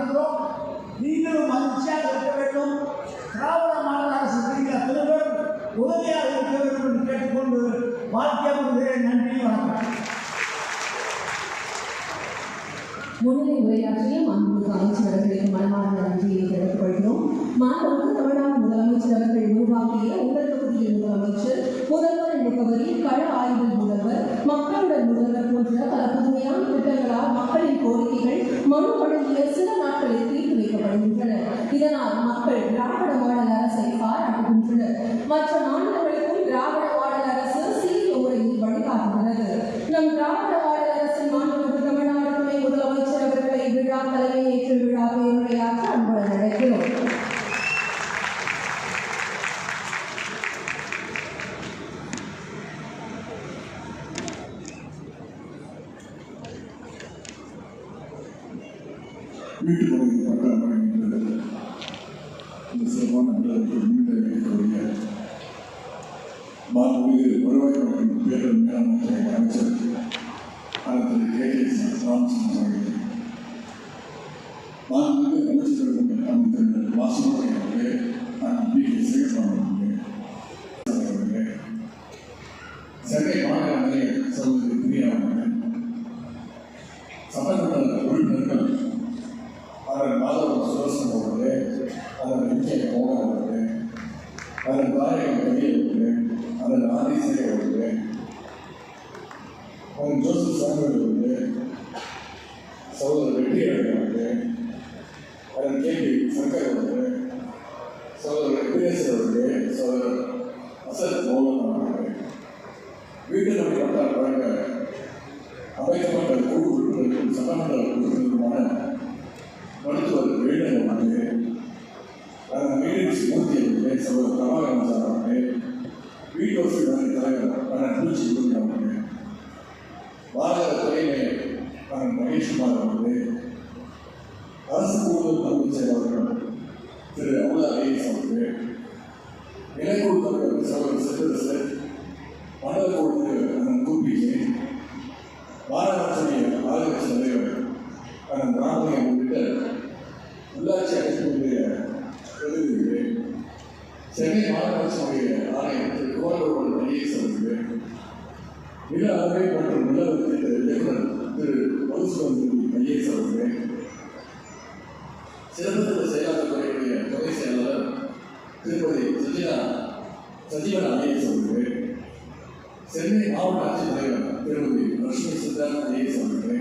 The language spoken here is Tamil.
பாராட்டுகிறோம் நீங்களும் மகிழ்ச்சியாக இருக்க வேண்டும். திராவிட மாநில அரசு புரிகிற தலைவர் உதவியாக இருக்க வேண்டும் என்று கேட்டுக்கொண்டு வாழ்க்கையாக நன்றி வணக்கம். முன்னிலை உரையாற்றிய மாண்புமிகு அமைச்சர் அவர்களுக்கு மனமார்ந்த நன்றியை தெரிவித்துக் கொள்கிறோம் மாண்புமிகு தமிழ்நாடு முதலமைச்சர் அவர்கள் உருவாக்கிய உங்கள் தொகுதியில் முதலமைச்சர் முதல்வர் என்ற கள ஆய்வில் முதல்வர் மக்களுடன் முதல்வர் போன்ற பல புதுமையான திட்டங்களால் மக்களின் கோரிக்கைகள் மனு வழங்கிய சில நாட்களில் தீர்த்து வைக்கப்படுகின்றன இதனால் மக்கள் திராவிட மாடல் அரசை பாராட்டுகின்றனர். மற்ற மாநிலங்கள் வீட்டு பகுதி பக்கம் இந்த சிறப்பான விழாவுக்கு முன்னிலை வைக்கக்கூடிய மாண்புமிகு வருவாய் மற்றும் பேரிடர் மேலாண்மை அமைச்சர் அடுத்தது கே கே ராமச்சந்திரன் அவர்கள் மாண்புமிகு அமைச்சர்கள் அமைச்சர் வாசுமதி அவர்களே பி கே சேகர்பாபு அவர்களே சென்னை சகோதரி பிரியா சட்டமன்ற உறுப்பினர்கள் அதன் மாதவ சுதர்சன் அவர்களே அதன் விஜய மோகன் அவர்களே அதன் தாயகம் பெரிய அவர்களே அதன் ஆதிசேகர் அவர்களே அதன் ஜோசப் சாமுவேல் அவர்களே சகோதரர் வெற்றி அவர்களே அதன் கே பி சங்கர் அவர்களே சகோதரர் விக்னேஸ்வர் அவர்களே சகோதரர் அசத் மோகன் அவர்களே வீட்டு நம்பி பட்டார் வழங்க. அமைக்கப்பட்ட குழு உறுப்பினர்களும் சட்டமன்ற உறுப்பினருமான மருத்துவர் வேணு அவர்களே அதன் மூர்த்தி அவர்களே சகோதரர் பிரபாகரன் சார் அவர்களே வீட்டோசி தலைவர் பூச்சி குருவி அவர்களே பாரத துறையிலே அண்ணன் மகேஷ்குமார் அவர்களே அரசு கூடுதல் தலைமைச் செயலாளர்கள் திரு அமுதா ஐஎஸ் அவர்களே இலைக்குழு தலைவர் சகோதரர் மண்டல குழு சென்னை மாநகராட்சியுடைய ஆணையர் திரு ஐஏஎஸ் அவர்களே நில அளவை மற்றும் நில இயக்குனர் திரு மதுசூதன் ஐஏஎஸ் அவர்களே சிறப்பு திட்ட துணை செயலாளர் திருப்பதி சஜினா சஜீவன் ஐஏஎஸ் அவர்களே சென்னை மாவட்ட ஆட்சித்தலைவர் திருமதி லட்சுமி சித்தார்த் ஐஏஎஸ் அவர்களே